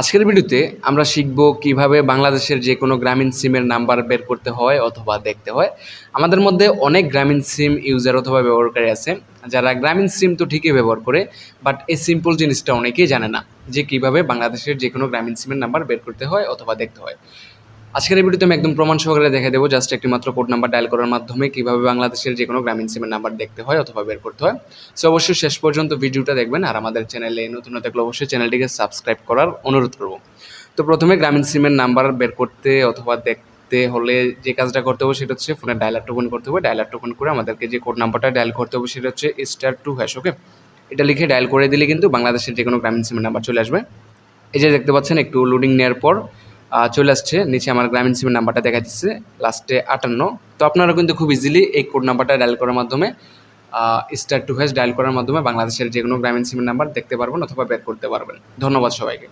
আজকের ভিডিওতে আমরা শিখব কীভাবে বাংলাদেশের যে কোনো গ্রামীণ সিমের নাম্বার বের করতে হয় অথবা দেখতে হয়। আমাদের মধ্যে অনেক গ্রামীণ সিম ইউজার অথবা ব্যবহারকারী আছে, যারা গ্রামীণ সিম তো ঠিকই ব্যবহার করে বাট এই সিম্পল জিনিসটা অনেকেই জানে না যে কীভাবে বাংলাদেশের যে কোনো গ্রামীণ সিমের নাম্বার বের করতে হয় অথবা দেখতে হয়। আজকের এই ভিডিওতে আমি একদম প্রমাণ সহকারে দেখে দেবো জাস্ট একটি মাত্র কোড নাম্বার ডায়াল করার মাধ্যমে কীভাবে বাংলাদেশের যে কোনো গ্রামীণ সিমের নাম্বার দেখতে হয় অথবা বের করতে হয়। সো অবশ্যই শেষ পর্যন্ত ভিডিওটা দেখবেন আর আমাদের চ্যানেলে নতুন থাকলে অবশ্যই চ্যানেলটিকে সাবস্ক্রাইব করার অনুরোধ করব। তো প্রথমে গ্রামীণ সিমের নাম্বার বের করতে অথবা দেখতে হলে যে কাজটা করতে হবে সেটা হচ্ছে ফোনে ডায়ালার টোকন করতে হবে। ডায়ালার টোকন করে আমাদেরকে যে কোড নাম্বারটা ডায়াল করতে হবে সেটা হচ্ছে স্টার টু হ্যাশ ওকে এটা লিখে ডায়াল করে দিলে কিন্তু বাংলাদেশের যে কোনো গ্রামীণ সিমের নাম্বার চলে আসবে। এই যে দেখতে পাচ্ছেন, একটু লোডিং নেওয়ার পর চলে আসছে। নিচে আমার গ্রামীণ সিমের নাম্বারটা দেখা দিচ্ছে লাস্টে আটান্ন। তো আপনারা কিন্তু খুব ইজিলি এই কোড নাম্বারটা ডায়াল করার মাধ্যমে স্টার টু হ্যাশ ডায়াল করার মাধ্যমে বাংলাদেশের যে কোনো গ্রামীণ সিমের নাম্বার দেখতে পারবেন অথবা ব্যাক করতে পারবেন। ধন্যবাদ সবাইকে।